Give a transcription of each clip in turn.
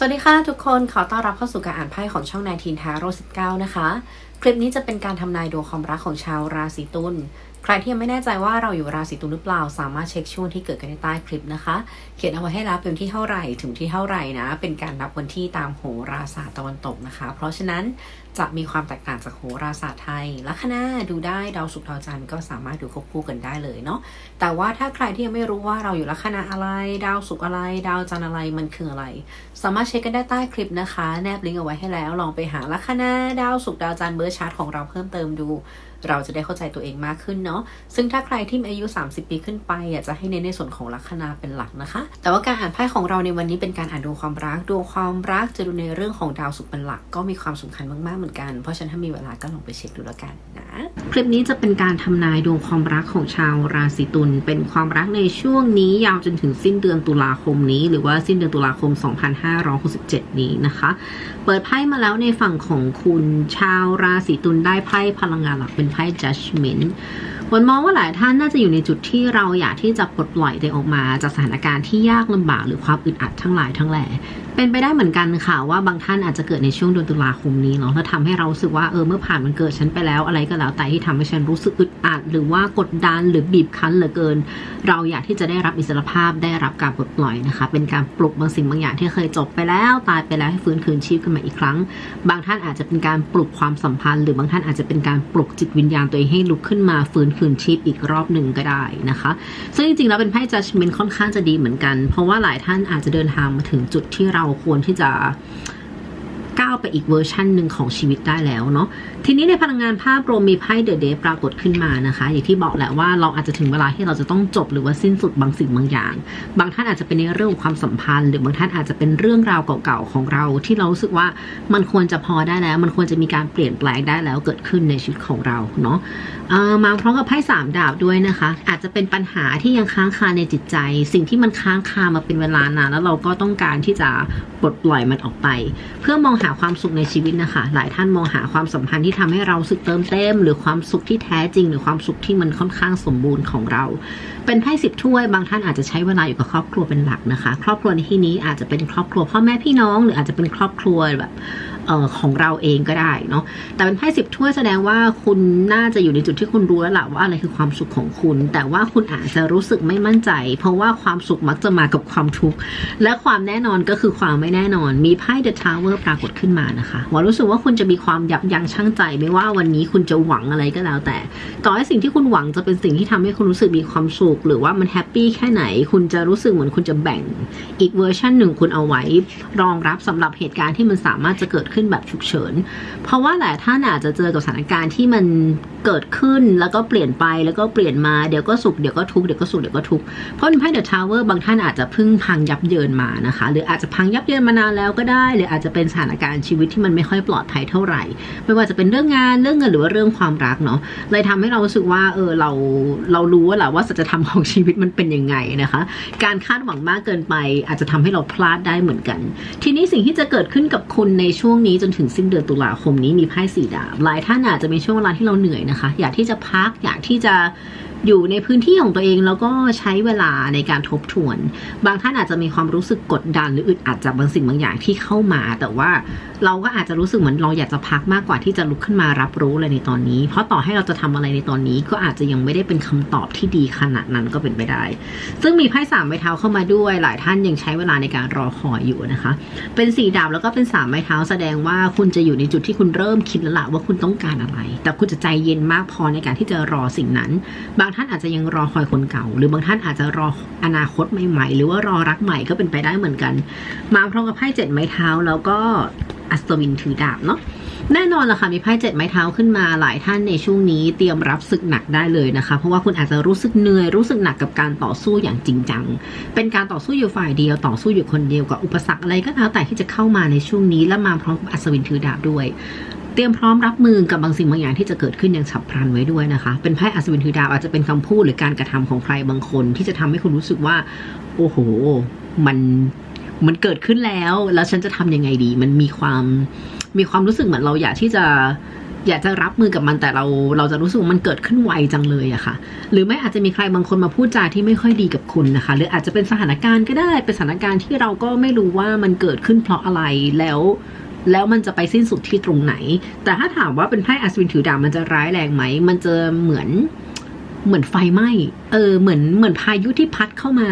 สวัสดีค่ะทุกคนขอต้อนรับเข้าสู่การอ่านไพ่ของช่องนายทีนทาโร่19 นะคะ คลิปนี้จะเป็นการทำนายดวงความรักของชาวราศีตุล ใครที่ยังไม่แน่ใจว่าเราอยู่ราศีตุลหรือเปล่า สามารถเช็คช่วงที่เกิดกันในใต้คลิปนะคะ เขียนเอาไว้ให้รับเป็นที่เท่าไหร่ถึงที่เท่าไหร่นะ เป็นการนับวันที่ตามโหราศาสตร์ตะวันตกนะคะ เพราะฉะนั้นจะมีความแตกต่างจากโหราศาสตร์ไทยลัคนาดูได้ดาวศุกร์ดาวจันทร์ก็สามารถดูควบคู่กันได้เลยเนาะ แต่ว่าถ้าใครที่ยังไม่รู้ว่าเราอยู่ลัคนาอะไร ดาวศุกร์อะไร ดาวจันทร์อะไรมันคืออะไร สามารถเช็คกันได้ใต้คลิปนะคะ แนบลิงก์เอาไว้ให้แล้ว ลองไปหาลัคนาดาวศุกร์ดาวจันทร์เบอร์ชาร์ตของเราเพิ่มเติมดู เราจะได้เข้าใจตัวเองมากขึ้นเนาะซึ่งถ้าใครที่มีอายุ 30 ปีขึ้นไปอยากจะให้เน้นในส่วนของลัคนาเป็นหลักนะคะ แต่ว่าการอ่านไพ่ของเราในวันนี้เป็นการอ่านดวงความรักดวงความรักจะดูในเรื่องของดาวศุกร์เป็นหลักก็มีความสำคัญมากๆเหมือนกัน เพราะฉะนั้นถ้ามีเวลาก็ลองไปเช็คดูแล้วกันนะ คลิปนี้จะเป็นการทำนายดวงความรักของชาวราศีตุลเป็นความรักในช่วงนี้ยาวจนถึงสิ้นเดือนตุลาคมนี้ หรือว่าสิ้นเดือนตุลาคม 2567 นี้นะคะ เปิดไพ่มาแล้วในฝั่งของคุณชาวราศีตุลได้ไพ่พลังงานหลักเป็นไพ่ judgment วันมองว่าหลายท่านน่าจะอยู่ในจุดที่เราอยากที่จะปลดปล่อยตัวอออกมา จากสถานการณ์ที่ยากลำบากหรือความอึดอัดทั้งหลายทั้งแหล่ เป็นไปได้เหมือนกันค่ะว่าบางท่านอาจจะเกิดในช่วงเดือนตุลาคมนี้เนาะแล้วทำให้เรารู้สึกว่าเออเมื่อผ่านมันเกิดฉันไปแล้วอะไรก็แล้วแต่ที่ทำให้ฉันรู้สึกอึดอัดหรือว่ากดดันหรือบีบคั้นเหลือเกิน เราอยากที่จะได้รับอิสรภาพได้รับการปลดปล่อยนะคะ เป็นการปลุกบางสิ่งบางอย่างที่เคยจบไปแล้วตายไปแล้วให้ฟื้นคืนชีพขึ้นมาอีกครั้ง บางท่านอาจจะเป็นการปลุกความสัมพันธ์ หรือบางท่านอาจจะเป็นการปลุกจิตวิญญาณตัวเองให้ลุกขึ้นมาฟื้นคืนชีพอีกรอบหนึ่งก็ได้นะคะ ซึ่งจริงๆแล้วเป็นไพ่ judgment ค่อนข้างจะดีเหมือนกัน เพราะว่าหลายท่านอาจจะเดินทางมาถึงจุดที่เราควรที่จะ ก้าวไปอีกเวอร์ชันหนึ่งของชีวิตได้แล้วเนาะทีนี้ในพลังงานภาพรวมมีไพ่เดอะเดปรากฏขึ้นมานะคะ อย่างที่บอกแหละว่าเราอาจจะถึงเวลาที่เราจะต้องจบหรือว่าสิ้นสุดบางสิ่งบางอย่าง บางท่านอาจจะเป็นในเรื่องของความสัมพันธ์ หรือบางท่านอาจจะเป็นเรื่องราวเก่าๆของเรา ที่เรารู้สึกว่ามันควรจะพอได้แล้ว มันควรจะมีการเปลี่ยนแปลงได้แล้วเกิดขึ้นในชีวิตของเราเนาะมาพร้อมกับไพ่สามดาบด้วยนะคะ อาจจะเป็นปัญหาที่ยังค้างคาในจิตใจ สิ่งที่มันค้างคามาเป็นเวลานานแล้วเราก็ต้องการที่จะปลดปล่อยมันออกไป เพื่อมองหาความสุขในชีวิตนะคะ หลายท่านมองหาความสัมพันธ์ที่ทำให้เราสึกเติมเต็ม หรือความสุขที่แท้จริง หรือความสุขที่มันค่อนข้างสมบูรณ์ของเรา เป็นไพ่สิบถ้วยบางท่านอาจจะใช้เวลาอยู่กับครอบครัวเป็นหลักนะคะ ครอบครัวในที่นี้อาจจะเป็นครอบครัวพ่อแม่พี่น้อง หรืออาจจะเป็นครอบครัวแบบ อ่อของเราเองก็ได้เนาะแต่เป็นไพ่สิบถ้วยแสดงว่าคุณน่าจะอยู่ในจุดที่คุณรู้แล้วล่ะว่าอะไรคือความสุขของคุณ แต่ว่าคุณอาจจะรู้สึกไม่มั่นใจ เพราะว่าความสุขมักจะมากับความทุกข์และความแน่นอนก็คือความไม่แน่นอน มีไพ่ The Tower ปรากฏขึ้นมานะคะว่ารู้สึกว่าคุณจะมีความยับยั้งชั่งใจ ไม่ว่าวันนี้คุณจะหวังอะไรก็แล้ว แต่ ต่อให้สิ่งที่คุณหวังจะเป็นสิ่งที่ทำให้คุณรู้สึกมีความสุขหรือว่ามันแฮปปี้แค่ไหน คุณจะรู้สึกเหมือนคุณจะแบ่งอีกเวอร์ชันหนึ่งคุณเอาไว้ รองรับสำหรับเหตุการณ์ที่มันสามารถจะเกิดขึ้นแบบฉุกเฉิน เพราะว่าหลายท่านอาจจะเจอกับสถานการณ์ที่มันเกิดขึ้นแล้วก็เปลี่ยนไปแล้วก็เปลี่ยนมาเดี๋ยวก็สุขเดี๋ยวก็ทุกข์เดี๋ยวก็สุขเดี๋ยวก็ทุกข์เพราะเป็นไพ่เดอะทาวเวอร์บางท่านอาจจะพิ่งพังยับเยินมานะคะ หรืออาจจะพังยับเยินมานานแล้วก็ได้ หรืออาจจะเป็นสถานการณ์ชีวิตที่มันไม่ค่อยปลอดภัยเท่าไหร่ ไม่ว่าจะเป็นเรื่องงานเรื่องเงินหรือว่าเรื่องความรักเนาะเลยทำให้เรารู้สึกว่าเออเราเรารู้ว่าแหละว่าสัจธรรมของชีวิตมันเป็นยังไงนะคะ การคาดหวังมากเกินไปอาจจะทำให้เราพลาดได้เหมือนกัน ทีนี้สิ่งที่จะเกิดขึ้นกับคุณในช่วงนี้จนถึงสิ้นเดือนตุลาคมนี้มีไพ่สีดาบหลายท่านอาจจะมีช่วงเวลาที่เราเหนื่อยนะคะ อยากที่จะพักอยากที่จะ อยู่ในพื้นที่ของตัวเองแล้วก็ใช้เวลาในการทบทวน บางท่านอาจจะมีความรู้สึกกดดันหรืออึดอัดจากบางสิ่งบางอย่างที่เข้ามา แต่ว่าเราก็อาจจะรู้สึกเหมือนเราอยากจะพักมากกว่าที่จะลุกขึ้นมารับรู้อะไรในตอนนี้ เพราะต่อให้เราจะทำอะไรในตอนนี้ก็อาจจะยังไม่ได้เป็นคำตอบที่ดีขนาดนั้นก็เป็นไปได้ ซึ่งมีไพ่สามไม้เท้าเข้ามาด้วย หลายท่านยังใช้เวลาในการรอคอยอยู่นะคะ เป็นสีดาบแล้วก็เป็นสามไม้เท้าแสดงว่าคุณจะอยู่ในจุดที่คุณเริ่มคิดแล้วล่ะว่าคุณต้องการอะไร แต่คุณจะใจเย็นมากพอในการที่จะรอสิ่งนั้นบางางท่านอาจจะยังรอคอยคนเก่า หรือบางท่านอาจจะรออนาคตใหม่ ๆ หรือว่ารอรักใหม่ก็เป็นไปได้เหมือนกัน มาพร้อมกับไพ่เจ็ดไม้เท้าแล้วก็อัศวินถือดาบเนาะแน่นอนล่ะค่ะมีไพ่เจ็ดไม้เท้าขึ้นมาหลายท่านในช่วงนี้เตรียมรับศึกหนักได้เลยนะคะ เพราะว่าคุณอาจจะรู้สึกเหนื่อยรู้สึกหนักกับการต่อสู้อย่างจริงจัง เป็นการต่อสู้อยู่ฝ่ายเดียวต่อสู้อยู่คนเดียวกับอุปสรรคอะไรก็แล้วแต่ที่จะเข้ามาในช่วงนี้และมาพร้อมกับอัศวินถือดาบด้วย ตรียมพร้อมรับมือกับบางสิ่งบางอย่างที่จะเกิดขึ้นอย่างฉับพลันไว้ด้วยนะคะ เป็นไพ่อัศวินถือดาบอาจจะเป็นคำพูดหรือการกระทำของใครบางคน ที่จะทำให้คุณรู้สึกว่า โอ้โห มันมันเกิดขึ้นแล้ว แล้วฉันจะทำยังไงดี มันมีความมีความรู้สึกเหมือนเราอยากที่จะอยากจะรับมือกับมันแต่เราเราจะรู้สึกว่ามันเกิดขึ้นไวจังเลยอะค่ะ หรือไม่อาจจะมีใครบางคนมาพูดจาที่ไม่ค่อยดีกับคุณนะคะ หรืออาจจะเป็นสถานการณ์ก็ได้เป็นสถานการณ์ที่เราก็ไม่รู้ว่ามันเกิดขึ้นเพราะอะไรแล้ว แล้วมันจะไปสิ้นสุดที่ตรงไหน แต่ถ้าถามว่าเป็นไพ่อัศวินถือดาบมันจะร้ายแรงไหม มันจะเหมือนเหมือนไฟไหม้เออเหมือนเหมือนพายุที่พัดเข้ามา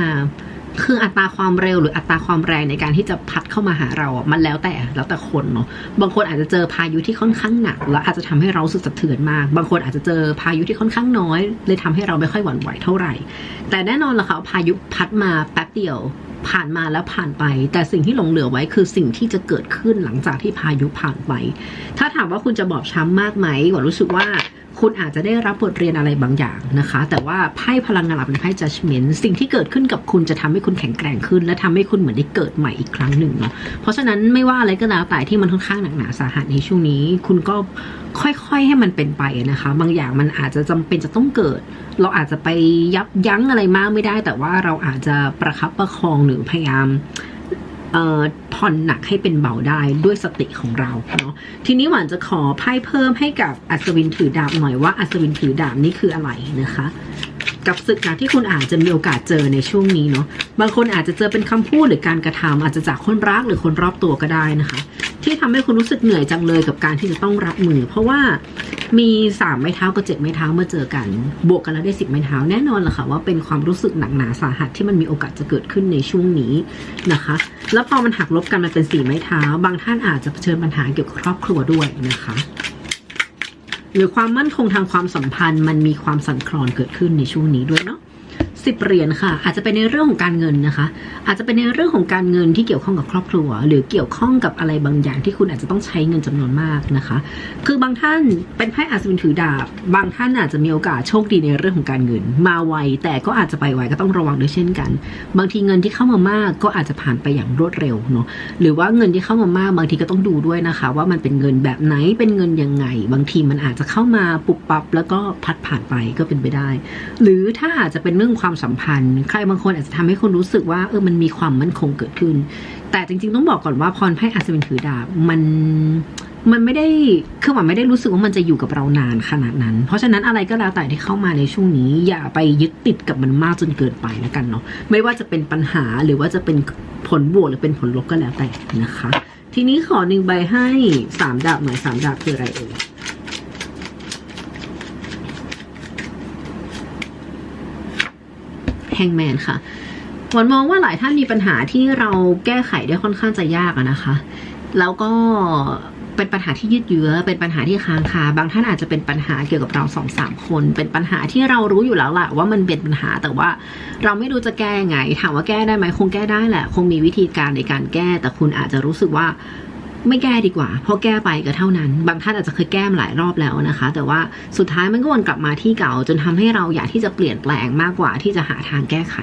คืออัตราความเร็วหรืออัตราความแรงในการที่จะพัดเข้ามาหาเราอะมันแล้วแต่แล้วแต่คนเนาะบางคนอาจจะเจอพายุที่ค่อนข้างหนัก แล้วอาจจะทำให้เราสึกสะเทือนมาก บางคนอาจจะเจอพายุที่ค่อนข้างน้อย เลยทำให้เราไม่ค่อยหวั่นไหวเท่าไหร่ แต่แน่นอนล่ะค่ะพายุพัดมาแป๊บเดียวผ่านมาแล้วผ่านไป แต่สิ่งที่หลงเหลือไว้คือสิ่งที่จะเกิดขึ้นหลังจากที่พายุผ่านไป ถ้าถามว่าคุณจะบอบช้ำมากไหมหวรู้สึกว่า คุณอาจจะได้รับบทเรียนอะไรบางอย่างนะคะ แต่ว่าไพ่พลังงานหลับเป็นไพ่ judgment สิ่งที่เกิดขึ้นกับคุณจะทำให้คุณแข็งแกร่งขึ้น และทำให้คุณเหมือนได้เกิดใหม่อีกครั้งหนึ่งเนาะเพราะฉะนั้นไม่ว่าอะไรก็แล้วแต่ที่มันค่อนข้างหนักหนาสาหัสในช่วงนี้ คุณก็ค่อยๆให้มันเป็นไปนะคะ บางอย่างมันอาจจะจำเป็นจะต้องเกิด เราอาจจะไปยับยั้งอะไรมากไม่ได้ แต่ว่าเราอาจจะประคับประคองหรือพยายาม ผ่อนหนักให้เป็นเบาได้ด้วยสติของเราเนาะทีนี้หวานจะขอไพ่เพิ่มให้กับอัศวินถือดาบหน่อยว่าอัศวินถือดาบนี่คืออะไรนะคะ กับศึกหนักที่คุณอาจจะมีโอกาสเจอในช่วงนี้เนาะบางคนอาจจะเจอเป็นคำพูดหรือการกระทำอาจจะจากคนรักหรือคนรอบตัวก็ได้นะคะ ที่ทำให้คุณรู้สึกเหนื่อยจังเลยกับการที่จะต้องรับมือ เพราะว่ามีสามไม้เท้ากับเจ็ดไม้เท้าเมาเจอกัน บวกกันแล้วได้สิบไม้เท้าแน่นอนแหละค่ะว่าเป็นความรู้สึกหนักหนาสาหัสที่มันมีโอกาสจะเกิดขึ้นในช่วงนี้นะคะ แล้วพอมันหักลบกันมันเป็นสี่ไม้เท้า บางท่านอาจจะเผชิญปัญหาเกี่ยวกับครอบครัวด้วยนะคะ หรือความมั่นคงทางความสัมพันธ์ มันมีความสั่นคลอนเกิดขึ้นในช่วงนี้ด้วยเนาะ สิบเหรียญค่ะ อาจจะเป็นในเรื่องของการเงินนะคะ อาจจะเป็นในเรื่องของการเงินที่เกี่ยวข้องกับครอบครัว หรือเกี่ยวข้องกับอะไรบางอย่างที่คุณอาจจะต้องใช้เงินจำนวนมากนะคะ คือบางท่านเป็นไพ่อัศวินถือดาบ บางท่านอาจจะมีโอกาสโชคดีในเรื่องของการเงิน มาไวแต่ก็อาจจะไปไวก็ต้องระวังด้วยเช่นกัน บางทีเงินที่เข้ามามากก็อาจจะผ่านไปอย่างรวดเร็วเนาะหรือว่าเงินที่เข้ามามากบางทีก็ต้องดูด้วยนะคะ ว่ามันเป็นเงินแบบไหนเป็นเงินยังไง บางทีมันอาจจะเข้ามาปุบปับแล้วก็พัดผ่านไปก็เป็นไปได้ หรือถ้าอาจจะเป็นเรื่องความสัมพันธ์ ใครบางคนอาจจะทำให้คนรู้สึกว่าเออมันมีความมั่นคงเกิดขึ้น แต่จริง ๆ ต้องบอกก่อนว่าพรไพ่อัศวินถือดาบมันมันไม่ได้คือหวานไม่ได้รู้สึกว่ามันจะอยู่กับเรานานขนาดนั้น เพราะฉะนั้นอะไรก็แล้วแต่ที่เข้ามาในช่วงนี้ อย่าไปยึดติดกับมันมากจนเกินไปแล้วกันเนาะไม่ว่าจะเป็นปัญหาหรือว่าจะเป็นผลบวกหรือเป็นผลลบก็แล้วแต่นะคะ ทีนี้ขอหนึ่งใบให้สามดาบหน่อยสามดาบคืออะไรเอ่ย แฮงแมนค่ะหวนมองว่าหลายท่านมีปัญหาที่เราแก้ไขได้ค่อนข้างจะยากนะคะ แล้วก็เป็นปัญหาที่ยืดเยื้อ เป็นปัญหาที่ค้างคา บางท่านอาจจะเป็นปัญหาเกี่ยวกับเราสองสามคน เป็นปัญหาที่เรารู้อยู่แล้วแหละว่ามันเป็นปัญหา แต่ว่าเราไม่รู้จะแก้ยังไง ถามว่าแก้ได้ไหมคงแก้ได้แหละ คงมีวิธีการในการแก้ แต่คุณอาจจะรู้สึกว่า ไม่แก้ดีกว่า เพราะแก้ไปก็เท่านั้น บางท่านอาจจะเคยแก้มหลายรอบแล้วนะคะ แต่ว่าสุดท้ายมันก็วนกลับมาที่เก่า จนทำให้เราอยากที่จะเปลี่ยนแปลงมากกว่าที่จะหาทางแก้ไข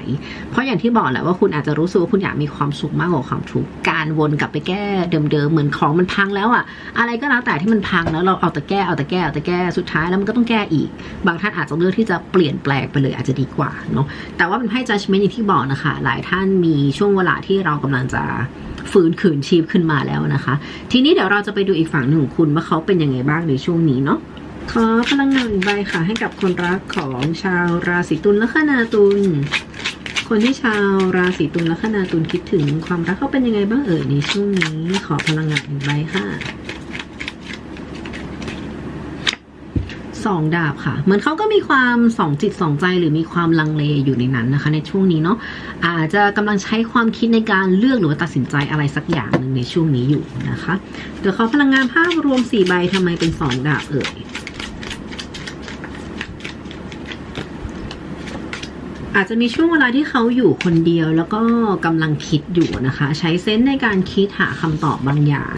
เพราะอย่างที่บอกแหละว่าคุณอาจจะรู้สึกว่าคุณอยากมีความสุขมากกว่าความทุกข์การวนกลับไปแก้เดิมๆเหมือนของมันพังแล้วอะอะไรก็แล้วแต่ที่มันพังแล้วเราเอาแต่แก้เอาแต่แก้เอาแต่แก้สุดท้ายแล้วมันก็ต้องแก้อีก บางท่านอาจจะเลือกที่จะเปลี่ยนแปลงไปเลยอาจจะดีกว่าเนาะแต่ว่าเป็นไพ่ judgment อย่างที่บอกนะคะ หลายท่านมีช่วงเวลาที่เรากำลังจะ ฟื้นคืนชีพขึ้นมาแล้วนะคะ ทีนี้เดี๋ยวเราจะไปดูอีกฝั่งหนึ่งของคุณว่าเขาเป็นยังไงบ้างในช่วงนี้เนาะขอพลังงานใบค่ะ ให้กับคนรักของชาวราศีตุลและคนาตุลคนที่ชาวราศีตุลและคนาตุลคิดถึงความรักเขาเป็นยังไงบ้างเอ่ยในช่วงนี้ ขอพลังงานหนึ่งใบค่ะ สองดาบค่ะ เหมือนเขาก็มีความสองจิตสองใจหรือมีความลังเลอยู่ในนั้นนะคะ ในช่วงนี้เนาะอาจจะกำลังใช้ความคิดในการเลือกหรือว่าตัดสินใจอะไรสักอย่างหนึ่งในช่วงนี้อยู่นะคะเดี๋ยวขอพลังงานภาพรวมสี่ใบทำไมเป็นสองดาบเอ่ยอาจจะมีช่วงเวลาที่เขาอยู่คนเดียวแล้วก็กำลังคิดอยู่นะคะ ใช้เซนส์ในการคิดหาคำตอบบางอย่าง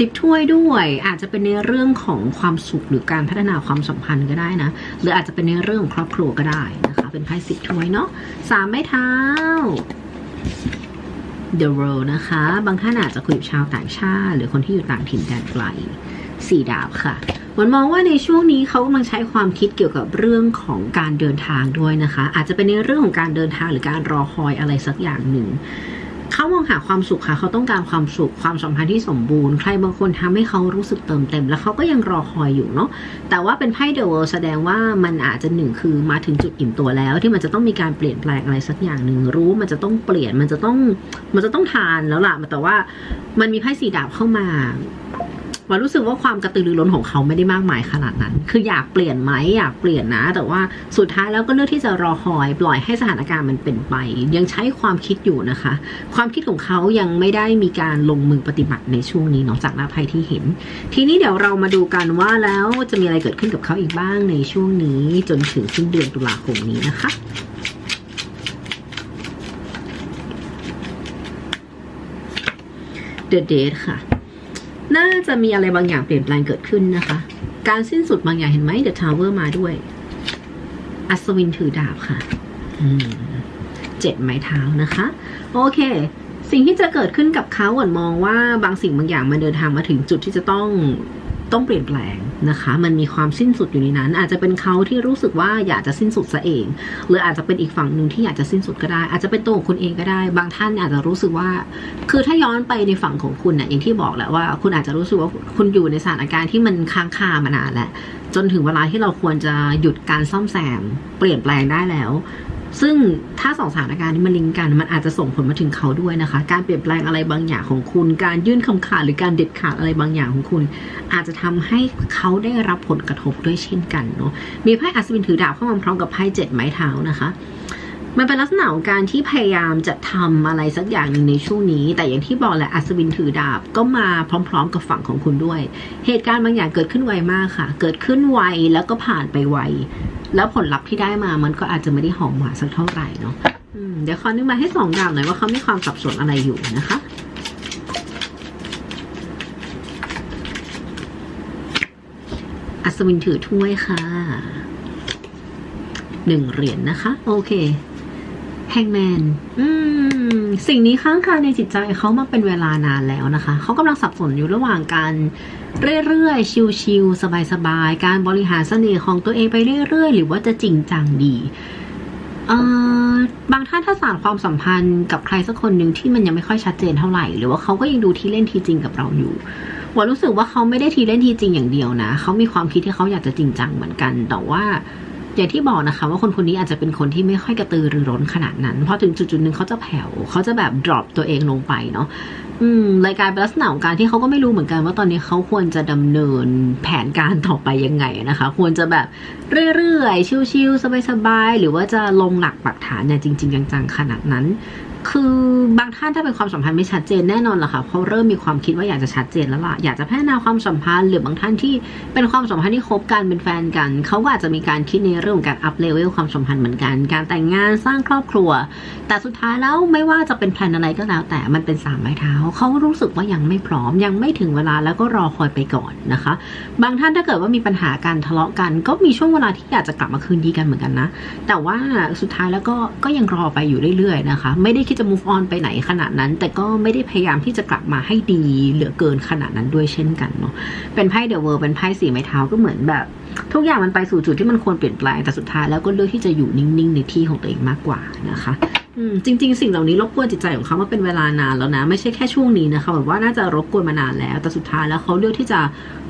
สิบถ้วยด้วย อาจจะเป็นในเรื่องของความสุขหรือการพัฒนาความสัมพันธ์ก็ได้นะ หรืออาจจะเป็นในเรื่องของครอบครัวก็ได้นะคะ เป็นไพ่สิบถ้วยเนาะสามไม้เท้า The World นะคะ บางท่านอาจจะคุยกับชาวต่างชาติ หรือคนที่อยู่ต่างถิ่นแดนไกลสี่ดาบค่ะหวันมองว่าในช่วงนี้เขากำลังใช้ความคิดเกี่ยวกับเรื่องของการเดินทางด้วยนะคะ อาจจะเป็นในเรื่องของการเดินทางหรือการรอคอยอะไรสักอย่างหนึ่ง เขามองหาความสุขค่ะ เขาต้องการความสุขความสัมพันธ์ที่สมบูรณ์ ใครบางคนทำให้เขารู้สึกเติมเต็ม แล้วเขาก็ยังรอคอยอยู่เนาะแต่ว่าเป็นไพ่เดอะเวิลด์แสดงว่ามันอาจจะหนึ่งคือมาถึงจุดอิ่มตัวแล้ว ที่มันจะต้องมีการเปลี่ยนแปลงอะไรสักอย่างหนึ่งรู้มันจะต้องเปลี่ยนมันจะต้องมันจะต้องทานแล้วล่ะแต่ว่ามันมีไพ่สีดาบเข้ามา ว่ารู้สึกว่าความกระตือรือร้นของเขาไม่ได้มากมายขนาดนั้น คืออยากเปลี่ยนไหมอยากเปลี่ยนนะ แต่ว่าสุดท้ายแล้วก็เลือกที่จะรอคอย ปล่อยให้สถานการณ์มันเป็นไป ยังใช้ความคิดอยู่นะคะ ความคิดของเขายังไม่ได้มีการลงมือปฏิบัติในช่วงนี้เนาะจากหน้าไพ่ที่เห็น ทีนี้เดี๋ยวเรามาดูกันว่าแล้วจะมีอะไรเกิดขึ้นกับเขาอีกบ้างในช่วงนี้จนถึงสิ้นเดือนตุลาคมนี้นะคะ The Date ค่ะ น่าจะมีอะไรบางอย่างเปลี่ยนแปลงเกิดขึ้นนะคะ การสิ้นสุดบางอย่างเห็นไหมเดอะทาวเวอร์มาด้วย อัศวินถือดาบค่ะเจ็ดไม้เท้านะคะ โอเค สิ่งที่จะเกิดขึ้นกับเขาอ่อนมองว่าบางสิ่งบางอย่างมันเดินทางมาถึงจุดที่จะต้อง ต้องเปลี่ยนแปลงนะคะ มันมีความสิ้นสุดอยู่ในนั้น อาจจะเป็นเขาที่รู้สึกว่าอยากจะสิ้นสุดซะเอง หรืออาจจะเป็นอีกฝั่งหนึ่งที่อยากจะสิ้นสุดก็ได้ อาจจะเป็นตัวของคุณเองก็ได้ บางท่านอาจจะรู้สึกว่า คือถ้าย้อนไปในฝั่งของคุณเนี่ยอย่างที่บอกแหละว่า คุณอาจจะรู้สึกว่าคุณอยู่ในสถานการณ์ที่มันค้างคามานานแล้วจนถึงเวลาที่เราควรจะหยุดการซ่อมแซม เปลี่ยนแปลงได้แล้ว ซึ่งถ้าสองสถานการณ์นี้มันลิงก์กัน มันอาจจะส่งผลมาถึงเขาด้วยนะคะ การเปลี่ยนแปลงอะไรบางอย่างของคุณ การยื่นคำขาดหรือการเด็ดขาดอะไรบางอย่างของคุณ อาจจะทำให้เขาได้รับผลกระทบด้วยเช่นกันเนาะมีไพ่อัศวินถือดาบเข้ามาพร้อมกับไพ่เจ็ดไม้เท้านะคะ มันเป็นลักษณะของการที่พยายามจะทำอะไรสักอย่างหนึ่งในช่วงนี้ แต่อย่างที่บอกแหละอัศวินถือดาบก็มาพร้อม ๆ กับฝั่งของคุณด้วย เหตุการณ์บางอย่างเกิดขึ้นไวมากค่ะ เกิดขึ้นไวแล้วก็ผ่านไปไวแล้วผลลัพธ์ที่ได้มามันก็อาจจะไม่ได้หอมหวานสักเท่าไหร่เนาะเดี๋ยวขอนึกมาให้สองดาบหน่อยว่าเขามีความสับสนอะไรอยู่นะคะอัศวินถือถ้วยค่ะหนึ่งเหรียญนนะคะ โอเค แฮงแมนอืม สิ่งนี้ค้างคาในจิตใจเขามาเป็นเวลานานแล้วนะคะ เขากำลังสับสนอยู่ระหว่างการเรื่อยๆ ชิลๆ สบายๆ การบริหารเสน่ห์ของตัวเองไปเรื่อยๆ หรือว่าจะจริงจังดีบางท่านถ้าสานความสัมพันธ์กับใครสักคนหนึ่งที่มันยังไม่ค่อยชัดเจนเท่าไหร่ หรือว่าเขาก็ยังดูที่เล่นทีจริงกับเราอยู่ว่ารู้สึกว่าเขาไม่ได้ทีเล่นทีจริงอย่างเดียวนะ เขามีความคิดที่เขาอยากจะจริงจังเหมือนกัน แต่ว่า อย่างที่บอกนะคะ ว่าคนคนนี้อาจจะเป็นคนที่ไม่ค่อยกระตือรือร้นขนาดนั้นพอถึงจุดๆหนึ่งเขาจะแผ่วเขาจะแบบ drop ตัวเองลงไปเนาะอืมรายการเป็นลักษณะของการที่เขาก็ไม่รู้เหมือนกันว่าตอนนี้เขาควรจะดำเนินแผนการต่อไปยังไงนะคะ ควรจะแบบเรื่อยๆชิลๆสบายๆหรือว่าจะลงหลักปักฐานเนี่ยจริง ๆ จังๆขนาดนั้น คือบางท่านถ้าเป็นความสัมพันธ์ไม่ชัดเจนแน่นอนล่ะค่ะเขาเริ่มมีความคิดว่าอยากจะชัดเจนแล้วล่ะอยากจะพัฒนาความสัมพันธ์ หรือบางท่านที่เป็นความสัมพันธ์ที่คบกันเป็นแฟนกันเขาก็อาจจะมีการคิดในเรื่องของการอัพเลเวลความสัมพันธ์เหมือนกัน การแต่งงานสร้างครอบครัว แต่สุดท้ายแล้วไม่ว่าจะเป็นแพลนอะไรก็แล้ว แต่มันเป็นสามไม้เท้าเขารู้สึกว่ายังไม่พร้อมยังไม่ถึงเวลาแล้วก็รอคอยไปก่อนนะคะ บางท่านถ้าเกิดว่ามีปัญหาการทะเลาะกัน ก็มีช่วงเวลาที่อยากจะกลับมาคืนดีกันเหมือนกันนะแต่ว่าสุดท้ายแล้วก็ก็ยังรอไปอยู่เรื่อยๆนะคะ ไม่ได้คิดจะ move on ไปไหนขนาดนั้น แต่ก็ไม่ได้พยายามที่จะกลับมาให้ดีเหลือเกินขนาดนั้นด้วยเช่นกันเนาะเป็นไพ่เดอะเวิร์เป็นไพ่สีไม้เท้าก็เหมือนแบบ ทุกอย่างมันไปสู่จุดที่มันควรเปลี่ยนแปลงแต่สุดท้ายแล้วก็เลือกที่จะอยู่นิ่งๆในที่ของตัวเองมากกว่านะคะจริง ๆ สิ่งเหล่านี้รบกวนจิตใจของเขามาเป็นเวลานานแล้วนะ ไม่ใช่แค่ช่วงนี้นะคะแบบว่าน่าจะรบกวนมานานแล้ว แต่สุดท้ายแล้วเขาเลือกที่จะ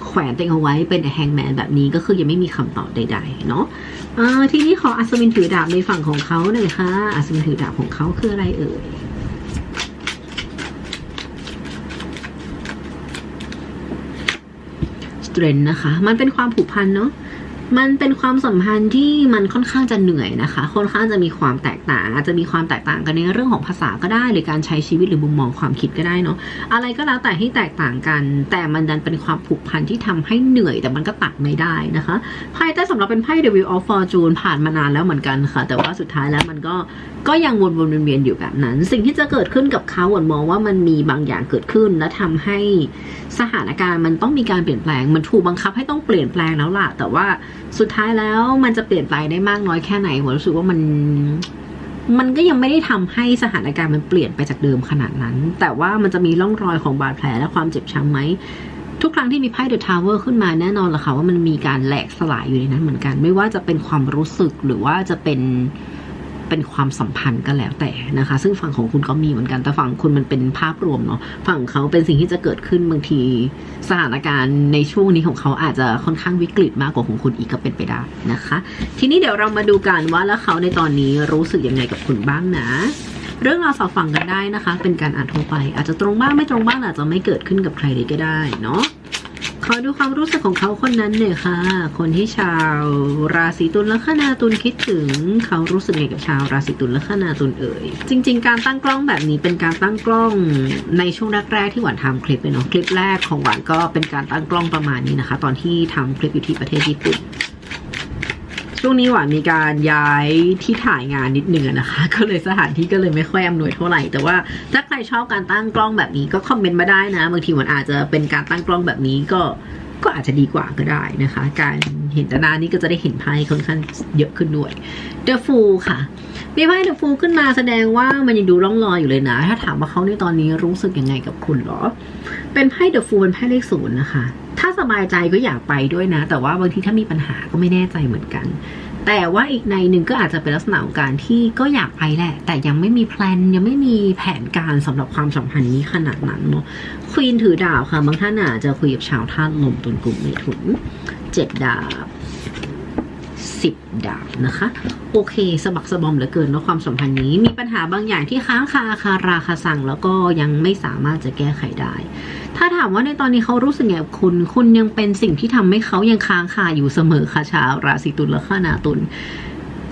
แขวนตัวเองเอาไว้เป็นแฮงแมนแบบนี้ก็คือยังไม่มีคำตอบใดๆเนาะ ทีนี้ขออัศวินถือดาบในฝั่งของเขาหน่อยค่ะ อัศวินถือดาบของเขาคืออะไรเอ่ยสเตรนนะคะ มันเป็นความผูกพันเนาะ มันเป็นความสัมพันธ์ที่มันค่อนข้างจะเหนื่อยนะคะ ค่อนข้างจะมีความแตกต่าง อาจจะมีความแตกต่างกันในเรื่องของภาษาก็ได้ หรือการใช้ชีวิตหรือมุมมองความคิดก็ได้เนาะ อะไรก็แล้วแต่ที่แตกต่างกัน แต่มันดันเป็นความผูกพันที่ทำให้เหนื่อย แต่มันก็ตัดไม่ได้นะคะไพ่แต่สำหรับเป็นไพ่ The Wheel of Fortune ผ่านมานานแล้วเหมือนกันค่ะ แต่ว่าสุดท้ายแล้วมันก็ก็ยังวนๆเวียนๆอยู่แบบนั้น สิ่งที่จะเกิดขึ้นกับเขาหวนมองว่ามันมีบางอย่างเกิดขึ้น และทำให้สถานการณ์มันต้องมีการเปลี่ยนแปลง มันถูกบังคับให้ต้องเปลี่ยนแปลงแล้วล่ะ แต่ว่าสุดท้ายแล้วมันจะเปลี่ยนแปลงได้มากน้อยแค่ไหนผมรู้สึกว่ามัน มันก็ยังไม่ได้ทำให้สถานการณ์มันเปลี่ยนไปจากเดิมขนาดนั้น แต่ว่ามันจะมีร่องรอยของบาดแผลและความเจ็บช้ำไหมทุกครั้งที่มีไพ่เดอะทาวเวอร์ขึ้นมาแน่นอนละค่ะว่ามันมีการแหลกสลายอยู่ในนั้นเหมือนกัน ไม่ว่าจะเป็นความรู้สึกหรือว่าจะเป็น เป็นความสัมพันธ์ก็แล้วแต่นะคะ ซึ่งฝั่งของคุณก็มีเหมือนกันแต่ฝั่งคุณมันเป็นภาพรวมเนาะฝั่งเขาเป็นสิ่งที่จะเกิดขึ้นบางทีสถานการณ์ในช่วงนี้ของเขาอาจจะค่อนข้างวิกฤตมากกว่าของคุณอีกก็เป็นไปได้นะคะ ทีนี้เดี๋ยวเรามาดูกันว่าแล้วเขาในตอนนี้รู้สึกยังไงกับคุณบ้างนะเรื่องราวสอบฟังกันได้นะคะ เป็นการอ่านทั่วไป อาจจะตรงบ้างไม่ตรงบ้างอาจจะไม่เกิดขึ้นกับใครเลยก็ได้เนาะ อดูความรู้สึกของเขาคนนั้นหน่อยค่ะ คนที่ชาวราศีตุลและขนาตุลคิดถึงเขารู้สึกไงกับชาวราศีตุลและขนาตุลเอ่ย จริง ๆ การตั้งกล้องแบบนี้เป็นการตั้งกล้องในช่วงแรกๆที่หวานทำคลิปเลยเนาะ คลิปแรกของหวานก็เป็นการตั้งกล้องประมาณนี้นะคะ ตอนที่ทำคลิปอยู่ที่ประเทศญี่ปุ่น ช่วงนี้หวานมีการย้ายที่ถ่ายงานนิดนึงนะคะ ก็เลยสถานที่ก็เลยไม่ค่อยอำนวยเท่าไหร่ แต่ว่าถ้าใครชอบการตั้งกล้องแบบนี้ก็คอมเมนต์มาได้นะ บางทีหวานอาจจะเป็นการตั้งกล้องแบบนี้ก็ก็อาจจะดีกว่าก็ได้นะคะ การ เห็นแต่หน้านี้ก็จะได้เห็นไพ่ค่อนข้างเยอะขึ้นด้วย The Fool ค่ะ มีไพ่ The Fool ขึ้นมาแสดงว่ามันยังดูร่องรอยอยู่เลยนะ ถ้าถามว่าเขาในตอนนี้รู้สึกยังไงกับคุณหรอ เป็นไพ่ The Fool เป็นไพ่เลขศูนย์นะคะ ถ้าสบายใจก็อยากไปด้วยนะ แต่ว่าบางทีถ้ามีปัญหาก็ไม่แน่ใจเหมือนกัน แต่ว่าอีกในหนึ่งก็อาจจะเป็นลักษณะของการที่ก็อยากไปแหละ แต่ยังไม่มีแพลนยังไม่มีแผนการสำหรับความสัมพันธ์นี้ขนาดนั้นเนาะควีนถือดาบค่ะบางท่านอาจจะคุยกับชาวธาตุลมตุนกลุ่มเมถุนเจ็ดดาบสิบดาบนะคะ โอเคสบักสบอมเหลือเกินเนาะความสัมพันธ์นี้มีปัญหาบางอย่างที่ค้างคาคาราคาสั่งแล้วก็ยังไม่สามารถจะแก้ไขได้ ถ้าถามว่าในตอนนี้เขารู้สึกไงกับคุณ คุณยังเป็นสิ่งที่ทำให้เขายังค้างคาอยู่เสมอค่ะชาวราศีตุลและข้านาตุล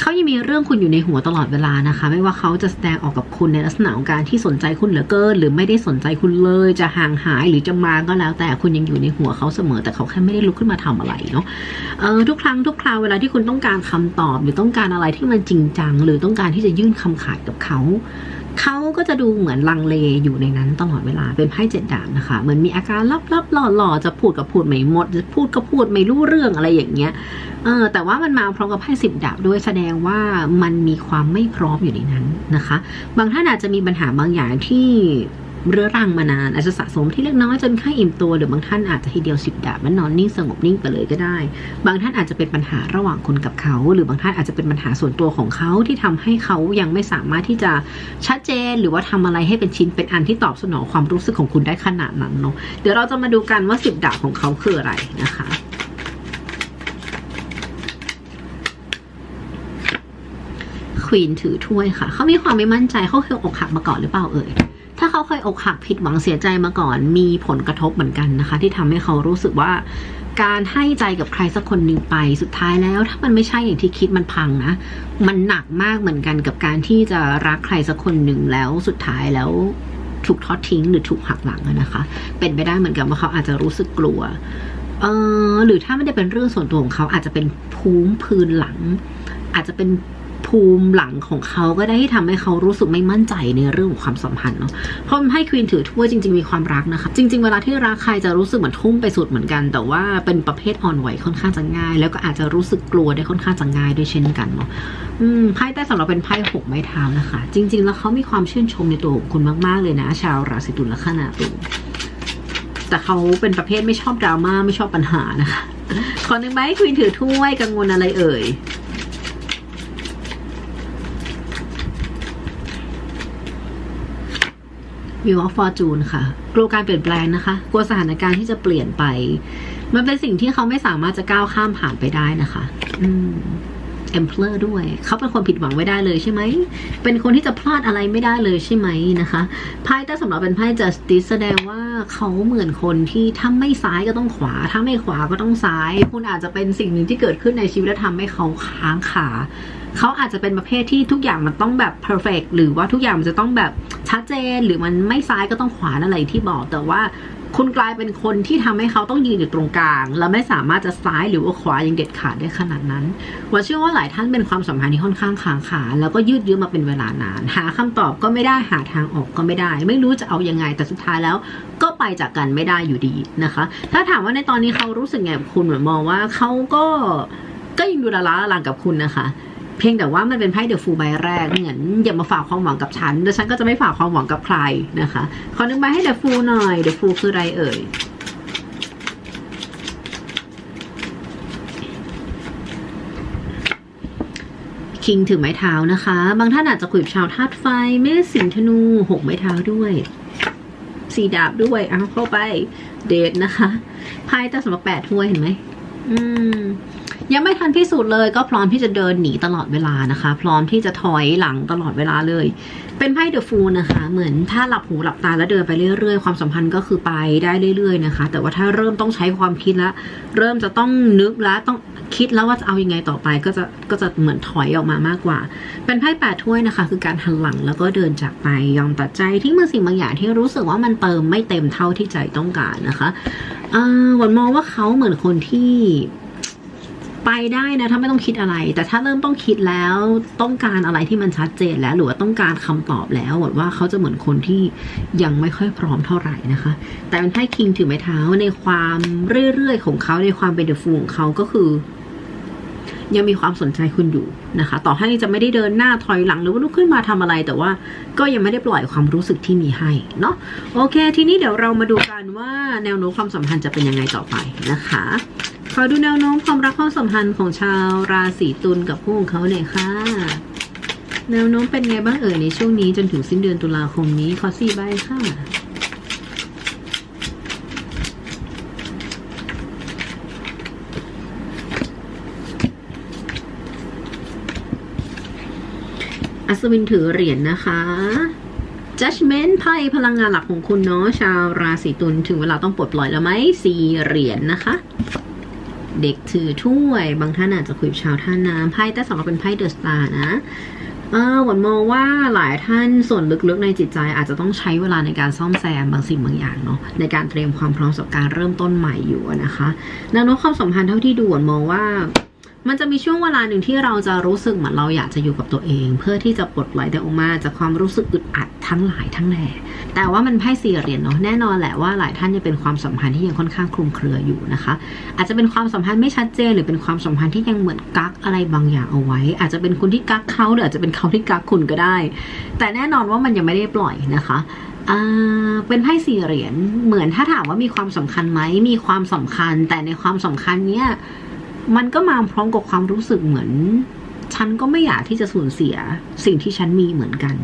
เขายังมีเรื่องคุณอยู่ในหัวตลอดเวลานะคะ ไม่ว่าเขาจะแสดงออกกับคุณในลักษณะของการที่สนใจคุณเหลือเกิน หรือไม่ได้สนใจคุณเลยจะห่างหายหรือจะมาก็แล้ว แต่คุณยังอยู่ในหัวเขาเสมอ แต่เขาแค่ไม่ได้ลุกขึ้นมาทำอะไรเนาะเออทุกครั้งทุกคราวเวลาที่คุณต้องการคำตอบ หรือต้องการอะไรที่มันจริงจัง หรือต้องการที่จะยื่นคำขายกับเขา เขาก็จะดูเหมือนลังเลอยู่ในนั้นตลอดเวลาเป็นไพ่เจ็ดดาบนะคะเหมือนมีอาการลับๆหล่อๆจะพูดกับพูดไม่หมดจะพูดก็พูดไม่รู้เรื่องอะไรอย่างเงี้ยเออแต่ว่ามันมาพร้อมกับไพ่สิบดาบด้วยแสดงว่ามันมีความไม่พร้อมอยู่ในนั้นนะคะ บางท่านอาจจะมีปัญหาบางอย่างที่ เรื้อรังมานานอาจจะสะสมที่เล็กน้อยจนค่าอิ่มตัวหรือบางท่านอาจจะทีเดียวสิบดาบมันนอนนิ่งสงบนิ่งไปเลยก็ได้ บางท่านอาจจะเป็นปัญหาระหว่างคุณกับเขา หรือบางท่านอาจจะเป็นปัญหาส่วนตัวของเขาที่ทำให้เขายังไม่สามารถที่จะชัดเจนหรือว่าทำอะไรให้เป็นชิ้นเป็นอันที่ตอบสนองความรู้สึกของคุณได้ขนาดนั้นเนาะเดี๋ยวเราจะมาดูกันว่าสิบดาบของเขาคืออะไรนะคะควีนถือถ้วยค่ะ เขามีความไม่มั่นใจ เขาเคยอกหักมาก่อนหรือเปล่าเอ่ย ถ้าเขาเคยอกหักผิดหวังเสียใจมาก่อน มีผลกระทบเหมือนกันนะคะ ที่ทำให้เขารู้สึกว่า การให้ใจกับใครสักคนหนึ่งไปสุดท้ายแล้ว ถ้ามันไม่ใช่อย่างที่คิดมันพังนะมันหนักมากเหมือนกันกับการที่จะรักใครสักคนหนึ่งแล้วสุดท้ายแล้วถูกทอดทิ้งหรือถูกหักหลังนะคะ เป็นไปได้เหมือนกันว่าเขาอาจจะรู้สึกกลัวเออหรือถ้าไม่ได้เป็นเรื่องส่วนตัวของเขาอาจจะเป็นภูมิพื้นหลัง อาจจะเป็น ภูมิหลังของเขาก็ได้ที่ทำให้เขารู้สึกไม่มั่นใจในเรื่องของความสัมพันธ์เนาะเพราะให้ควีนถือถ้วยจริง ๆมีความรักนะคะ จริง ๆ เวลาที่รักใครจะรู้สึกเหมือนทุ่มไปสุดเหมือนกัน แต่ว่าเป็นประเภทอ่อนไหวค่อนข้างจะง่าย แล้วก็อาจจะรู้สึกกลัวได้ค่อนข้างจะง่ายด้วยเช่นกันเนาะอืมไพ่ใต้สำหรับเป็นไพ่หกไม้เท้านะคะ จริง ๆ แล้วเขามีความชื่นชมในตัวของคุณมากๆเลยนะ ชาวราศีตุลและขนาตุลแต่เขาเป็นประเภทไม่ชอบดราม่าไม่ชอบปัญหานะคะขอหนึ่งใบให้ควีนถือถ้วยกังวลอะไรเอ่ย วิวออฟฟอร์จูนค่ะ กลัวการเปลี่ยนแปลงนะคะ กลัวสถานการณ์ที่จะเปลี่ยนไป มันเป็นสิ่งที่เขาไม่สามารถจะก้าวข้ามผ่านไปได้นะคะ อืมเอมเพลอร์ด้วย เขาเป็นคนผิดหวังไม่ได้เลยใช่ไหม เป็นคนที่จะพลาดอะไรไม่ได้เลยใช่ไหมนะคะไพ่แต่สำหรับเป็นไพ่ justice แสดงว่าเขาเหมือนคนที่ถ้าไม่ซ้ายก็ต้องขวา ถ้าไม่ขวาก็ต้องซ้าย คุณอาจจะเป็นสิ่งหนึ่งที่เกิดขึ้นในชีวิตและทำให้เขาค้างคาเขาอาจจะเป็นประเภทที่ทุกอย่างมันต้องแบบ perfect หรือว่าทุกอย่างมันจะต้องแบบ ชัดเจนหรือมันไม่ซ้ายก็ต้องขวานั่นแหละที่บอกแต่ว่าคุณกลายเป็นคนที่ทำให้เขาต้องยืนอยู่ตรงกลาง และไม่สามารถจะซ้ายหรือว่าขวาอย่างเด็ดขาดได้ขนาดนั้นว่าเชื่อว่าหลายท่านเป็นความสัมพันธ์ที่ค่อนข้างค้างคาแล้วก็ยืดเยื้อมาเป็นเวลานาน หาคำตอบก็ไม่ได้หาทางออกก็ไม่ได้ ไม่รู้จะเอายังไงแต่สุดท้ายแล้ว ก็ไปจากกันไม่ได้อยู่ดีนะคะ ถ้าถามว่าในตอนนี้เขารู้สึกไงกับคุณเหมือนมองว่าเขาก็ก็ยังดูละล้าลังกับคุณนะคะ เพียงแต่ว่ามันเป็นไพ่เดอะฟูลใบแรกเหมือนอย่ามาฝากความหวังกับฉันแล้วฉันก็จะไม่ฝากความหวังกับใครนะคะขอหนึ่งใบให้เดอะฟูลหน่อยเดอะฟูลคืออะไรเอ่ยคิงถือไม้เท้านะคะ บางท่านอาจจะคุยกับชาวธาตุไฟเมษสิงธนูหกไม้เท้าด้วยสีดาบด้วยเอาเข้าไปเดทนะคะไพ่ตั้งสำหรับแปดถ้วยเห็นไหมอืม ยังไม่ทันพิสูจน์เลยก็พร้อมที่จะเดินหนีตลอดเวลานะคะ พร้อมที่จะถอยหลังตลอดเวลาเลย เป็นไพ่เดอะฟูลนะคะ เหมือนถ้าหลับหูหลับตาแล้วเดินไปเรื่อยๆ ความสัมพันธ์ก็คือไปได้เรื่อย ๆนะคะ แต่ว่าถ้าเริ่มต้องใช้ความคิดแล้ว เริ่มจะต้องนึกแล้วต้องคิดแล้วว่าจะเอายังไงต่อไปก็จะก็จะเหมือนถอยออกมามากกว่า เป็นไพ่แปดถ้วยนะคะ คือการหันหลังแล้วก็เดินจากไปยอมตัดใจทิ้งบางสิ่งบางอย่างที่รู้สึกว่ามันเติมไม่เต็มเท่าที่ใจต้องการนะคะอ่าวันมองว่าเขาเหมือนคนที่ ไปได้นะถ้าไม่ต้องคิดอะไร แต่ถ้าเริ่มต้องคิดแล้วต้องการอะไรที่มันชัดเจนแล้ว หรือว่าต้องการคำตอบแล้วหวนว่าเขาจะเหมือนคนที่ยังไม่ค่อยพร้อมเท่าไหร่นะคะ แต่เป็นไพ่คิงถือไม้เท้าในความเรื่อยๆของเขาในความเป็นเดอะฟูของเขาก็คือ ยังมีความสนใจคุณอยู่นะคะ ต่อให้จะไม่ได้เดินหน้าถอยหลังหรือว่าลุกขึ้นมาทำอะไร แต่ว่าก็ยังไม่ได้ปล่อยความรู้สึกที่มีให้เนาะโอเค ทีนี้เดี๋ยวเรามาดูกันว่าแนวโน้มความสัมพันธ์จะเป็นยังไงต่อไปนะคะ อดูแนวโน้มความรักความสัมพันธ์ของชาวราศีตุลกับคู่ของเขาหน่อยค่ะ แนวโน้มเป็นไงบ้างเอ่ยในช่วงนี้จนถึงสิ้นเดือนตุลาคมนี้ขอสี่ใบค่ะอัศวินถือเหรียญนะคะ judgment ไพ่พลังงานหลักของคุณเนาะชาวราศีตุลถึงเวลาต้องปลดปล่อยแล้วไหมสี่เหรียญนะคะ เด็กถือถ้วย บางท่านอาจจะคุยกับชาวท่าน้ำไพ่แต่สำหรับเป็นไพ่เดอะสตาร์นะเออหวนมองว่าหลายท่านส่วนลึกๆในจิตใจอาจจะต้องใช้เวลาในการซ่อมแซมบางสิ่งบางอย่างเนาะในการเตรียมความพร้อมสำหรับการเริ่มต้นใหม่อยู่นะคะแนวโน้มความสัมพันธ์เท่าที่ดูหวนมองว่า มันจะมีช่วงเวลาหนึ่งที่เราจะรู้สึกเหมือนเราอยากจะอยู่กับตัวเอง เพื่อที่จะปลดปล่อยตัวออกมาจากความรู้สึกอึดอัดทั้งหลายทั้งแหล่แต่ว่ามันไพ่สี่เหรียญเนาะแน่นอนแหละว่าหลายท่านยังเป็นความสัมพันธ์ที่ยังค่อนข้างคลุมเครืออยู่นะคะ อาจจะเป็นความสัมพันธ์ไม่ชัดเจน หรือเป็นความสัมพันธ์ที่ยังเหมือนกักอะไรบางอย่างเอาไว้ อาจจะเป็นคุณที่กักเขาหรืออาจจะเป็นเขาที่กักคุณก็ได้ แต่แน่นอนว่ามันยังไม่ได้ปล่อยนะคะอ่าเป็นไพ่สี่เหรียญเหมือนถ้าถามว่ามีความสำคัญไหมมีความสำคัญ แต่ในความสำคัญเนี้ย มันก็มาพร้อมกับความรู้สึกเหมือน ฉันก็ไม่อยากที่จะสูญเสียสิ่งที่ฉันมีเหมือนกัน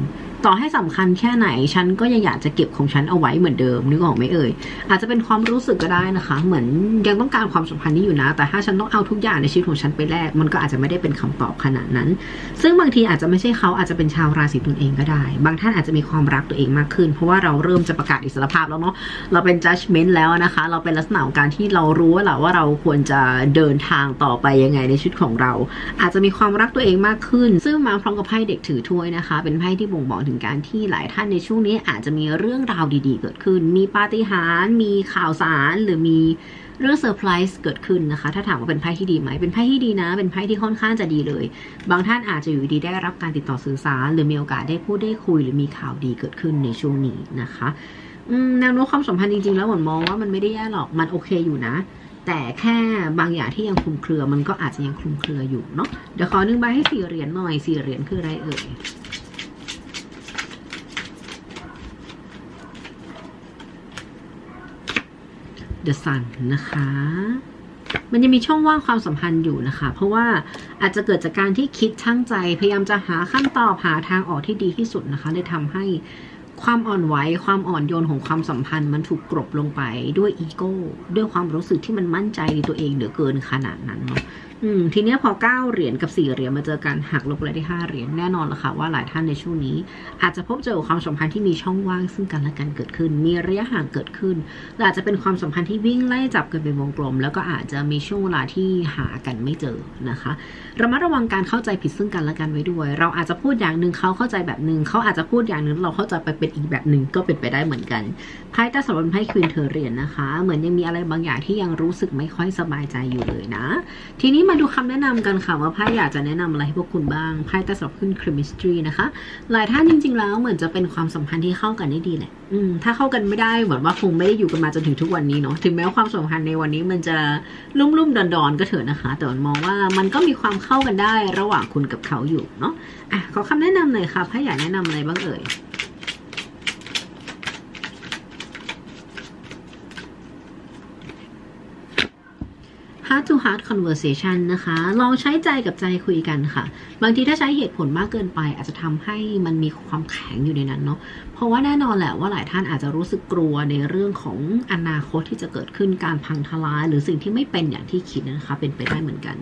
ต่อให้สำคัญแค่ไหน ฉันก็ยังอยากจะเก็บของฉันเอาไว้เหมือนเดิมนึกออกไหมเอ่ย อาจจะเป็นความรู้สึกก็ได้นะคะ เหมือนยังต้องการความสัมพันธ์นี้อยู่นะ แต่ถ้าฉันต้องเอาทุกอย่างในชีวิตของฉันไปแลกมันก็อาจจะไม่ได้เป็นคำตอบขนาดนั้น ซึ่งบางทีอาจจะไม่ใช่เขาอาจจะเป็นชาวราศีตุลเองก็ได้ บางท่านอาจจะมีความรักตัวเองมากขึ้น เพราะว่าเราเริ่มจะประกาศอิสรภาพแล้วเนาะเราเป็น judgment แล้วนะคะ เราเป็นลักษณะของการที่เรารู้ว่าแหละว่าเราควรจะเดินทางต่อไปยังไงในชีวิตของเรา อาจจะมีความรักตัวเองมากขึ้น ซึ่งมาพร้อมกับไพ่เด็กถือถ้วยนะคะ เป็นไพ่ที่บ่งบอกถึงการที่หลายท่านในช่วงนี้อาจจะมีเรื่องราวดีๆ เกิดขึ้น มีปาฏิหาริย์มีข่าวสารหรือมีเรื่องเซอร์ไพรส์เกิดขึ้นนะคะ ถ้าถามว่าเป็นไพ่ที่ดีไหม เป็นไพ่ที่ดีนะ เป็นไพ่ที่ค่อนข้างจะดีเลย บางท่านอาจจะอยู่ดีได้รับการติดต่อสื่อสาร หรือมีโอกาสได้พูดได้คุย หรือมีข่าวดีเกิดขึ้นในช่วงนี้นะคะแนวโน้มความสัมพันธ์จริงๆ แล้วหมอนมองว่ามันไม่ได้แย่หรอก มันโอเคอยู่นะ แต่แค่บางอย่างที่ยังคลุมเครือ มันก็อาจจะยังคลุมเครืออยู่เนาะ เดี๋ยวขอหนึ่งใบให้สี่เหรียญหน่อย สี่เหรียญคืออะไรเอ่ย The Sun นะคะ มันยังมีช่องว่างความสัมพันธ์อยู่นะคะ เพราะว่าอาจจะเกิดจากการที่คิดช่างใจ พยายามจะหาขั้นตอบหาทางออกที่ดีที่สุดนะคะเลยทำให้ความอ่อนไหวความอ่อนโยนของความสัมพันธ์ มันถูกกรบลงไปด้วยอีโก้ ด้วยความรู้สึกที่มันมั่นใจในตัวเองเหลือเกินขนาดนั้นเนาะ อืมทีนี้พอเก้าเหรียญกับสี่เหรียญมาเจอกันหักลบไปได้ห้าเหรียญแน่นอนละค่ะว่าหลายท่านในช่วงนี้ อาจจะพบเจอความสัมพันธ์ที่มีช่องว่างซึ่งกันและกันเกิดขึ้น มีระยะห่างเกิดขึ้นอาจจะเป็นความสัมพันธ์ที่วิ่งไล่จับกันเป็นวงกลม แล้วก็อาจจะมีช่วงเวลาที่หากันไม่เจอนะคะระมัดระวังการเข้าใจผิดซึ่งกันและกันไว้ด้วย เราอาจจะพูดอย่างหนึ่งเขาเข้าใจแบบหนึ่งเขาอาจจะพูดอย่างหนึ่งเราเข้าใจไปเป็นอีกแบบหนึ่งก็เป็นไปได้เหมือนกันไพ่ใต้สำหรับไพ่ควีนเธอเรียนนะคะ เหมือนยังมีอะไรบางอย่างที่ยังรู้สึกไม่ค่อยสบายใจอยู่เลยนะ ทีนี้มาดูคำแนะนำกันค่ะว่าไพ่อยากจะแนะนำอะไรให้พวกคุณบ้างไพ่ใต้สำหรับขึ้น chemistry นะคะ หลายท่านจริง ๆ แล้วเหมือนจะเป็นความสัมพันธ์ที่เข้ากันได้ดีแหละอืมถ้าเข้ากันไม่ได้เหมือนว่าคงไม่ได้อยู่กันมาจนถึงทุกวันนี้เนาะถึงแม้ว่าความสัมพันธ์ในวันนี้มันจะลุ่มลุ่มๆดอนดอนๆก็เถอะนะคะ แต่มันมองว่ามันก็มีความเข้ากันได้ระหว่างคุณกับเขาอยู่เนาะอะขอคำแนะนำหน่อยค่ะไพ่อยากแนะนำอะไรบ้างเอ่ย heart to heart conversation นะคะ ลองใช้ใจกับใจคุยกันค่ะ บางทีถ้าใช้เหตุผลมากเกินไป อาจจะทำให้มันมีความแข็งอยู่ในนั้นเนาะ เพราะว่าแน่นอนแหละว่าหลายท่านอาจจะรู้สึกกลัวในเรื่องของอนาคตที่จะเกิดขึ้นการพังทลาย หรือสิ่งที่ไม่เป็นอย่างที่คิดนะคะ เป็นไปได้เหมือนกัน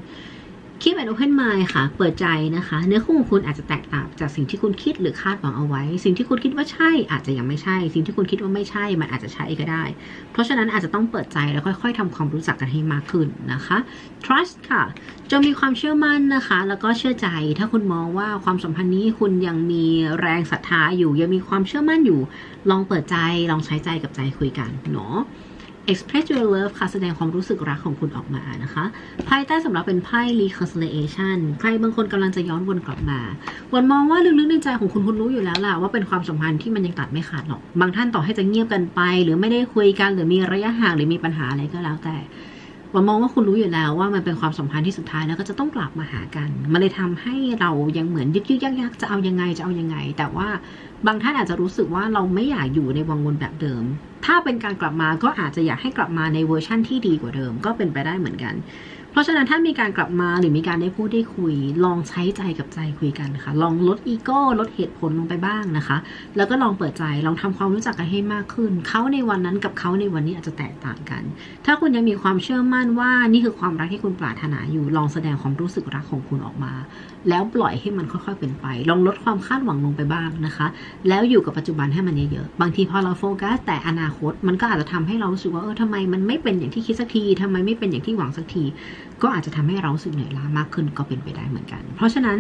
Keep an open mind ค่ะ เปิดใจนะคะ เนื้อคู่ของคุณอาจจะแตกต่างจากสิ่งที่คุณคิดหรือคาดหวังเอาไว้ สิ่งที่คุณคิดว่าใช่อาจจะยังไม่ใช่ สิ่งที่คุณคิดว่าไม่ใช่ มันอาจจะใช่ก็ได้ เพราะฉะนั้นอาจจะต้องเปิดใจแล้วค่อยๆทำความรู้จักกันให้มากขึ้นนะคะ trust ค่ะจงมีความเชื่อมั่นนะคะ แล้วก็เชื่อใจ ถ้าคุณมองว่าความสัมพันธ์นี้คุณยังมีแรงศรัทธาอยู่ ยังมีความเชื่อมั่นอยู่ ลองเปิดใจ ลองใช้ใจกับใจคุยกันเนาะ express your love ค่ะ แสดงความรู้สึกรักของคุณออกมานะคะไพ่ใต้สำหรับเป็นไพ่ reconciliation ใครบางคนกำลังจะย้อนวนกลับมา วันมองว่าลึกๆในใจของคุณคุณรู้อยู่แล้วล่ะว่าเป็นความสัมพันธ์ที่มันยังตัดไม่ขาดหรอก บางท่านต่อให้จะเงียบกันไป หรือไม่ได้คุยกันหรือมีระยะห่างหรือมีปัญหาอะไรก็แล้วแต่วันมองว่าคุณรู้อยู่แล้วว่ามันเป็นความสัมพันธ์ที่สุดท้ายแล้วก็จะต้องกลับมาหากัน มันเลยทำให้เรายังเหมือนยึกยึกยักยักจะเอายังไงจะเอายังไง แต่ว่า บางท่านอาจจะรู้สึกว่าเราไม่อยากอยู่ในวังวนแบบเดิม ถ้าเป็นการกลับมาก็อาจจะอยากให้กลับมาในเวอร์ชั่นที่ดีกว่าเดิม ก็เป็นไปได้เหมือนกัน เพราะฉะนั้นถ้ามีการกลับมาหรือมีการได้พูดได้คุย ลองใช้ใจกับใจคุยกันค่ะ ลองลดอีโก้ลดเหตุผลลงไปบ้างนะคะ แล้วก็ลองเปิดใจลองทำความรู้จักกันให้มากขึ้น เขาในวันนั้นกับเขาในวันนี้อาจจะแตกต่างกัน ถ้าคุณยังมีความเชื่อมั่นว่านี่คือความรักที่คุณปรารถนาอยู่ ลองแสดงความรู้สึกรักของคุณออกมา แล้วปล่อยให้มันค่อยๆเป็นไป ลองลดความคาดหวังลงไปบ้างนะคะ แล้วอยู่กับปัจจุบันให้มันเยอะๆบางทีพอเราโฟกัสแต่อนาคตมันก็อาจจะทำให้เรารู้สึกว่าเออทำไมมันไม่เป็นอย่างที่คิดสักทีทำไมไม่เป็นอย่างที่หวังสักที ก็อาจจะทำให้เราสึกเหนื่อยล้ามากขึ้นก็เป็นไปได้เหมือนกัน เพราะฉะนั้น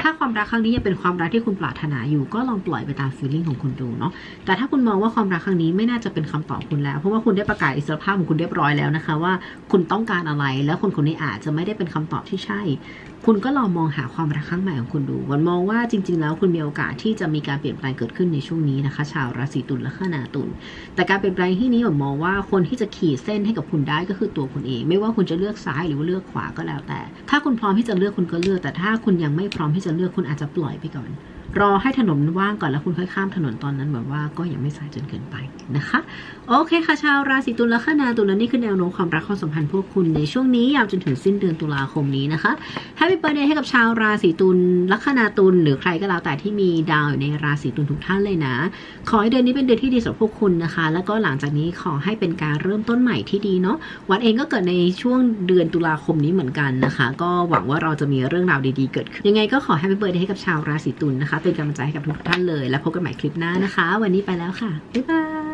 ถ้าความรักครั้งนี้ยังเป็นความรักที่คุณปรารถนาอยู่ ก็ลองปล่อยไปตามฟีลลิ่งของคุณดูเนาะแต่ถ้าคุณมองว่าความรักครั้งนี้ไม่น่าจะเป็นคำตอบคุณแล้ว เพราะว่าคุณได้ประกาศอิสรภาพของคุณเรียบร้อยแล้วนะคะ ว่าคุณต้องการอะไร แล้วคนคนนี้อาจจะไม่ได้เป็นคำตอบที่ใช่ คุณก็ลองมองหาความรักครั้งใหม่ของคุณดูวันมองว่าจริง ๆ แล้วคุณมีโอกาสที่จะมีการเปลี่ยนแปลงเกิดขึ้นในช่วงนี้นะคะ ชาวราศีตุลและข้านาตุลแต่การเปลี่ยนแปลงที่นี้ผมมองว่าคนที่จะขีดเส้นให้กับคุณได้ก็คือตัวคุณเอง ไม่ว่าคุณจะเลือกซ้ายหรือเลือกขวาก็แล้วแต่ ถ้าคุณพร้อมที่จะเลือกคุณก็เลือก แต่ถ้าคุณยังไม่พร้อมที่จะเลือกคุณอาจจะปล่อยไปก่อน รอให้ถนนว่างก่อนแล้วคุณค่อยข้ามถนนตอนนั้นแบบว่าก็ยังไม่สายจนเกินไปนะคะ โอเคค่ะชาวราศีตุลและข้านาตุลนี่คือแนวโน้มความรักความสัมพันธ์พวกคุณในช่วงนี้ยาวจนถึงสิ้นเดือนตุลาคมนี้นะคะแฮปปี้เบ t ร์ a เดย์ให้กับชาวราศีตุลลัคนาตุลหรือใครก็แล้วแต่ที่มีดาวอยู่ในราศีตุลทุกท่านเลยนะ ขอให้เดือนนี้เป็นเดือนที่ดีสำหรับพวกคุณนะคะ แล้วก็หลังจากนี้ขอให้เป็นการเริ่มต้นใหม่ที่ดีเนาะวันเองก็เกิดในช่วงเดือนตุลาคมนี้เหมือนกันนะคะ ก็หวังว่าเราจะมีเรื่องราวดีๆเกิดขึ้นยังไงก็ขอแฮปปี้เบ t ร์ a เดย์ให้กับชาวราศีตุลนะคะเป็นกำลังใจให้กับทุกท่านเลย แล้วพบกันใหม่คลิปหน้านะคะ วันนี้ไปแล้วค่ะบ๊ายบาย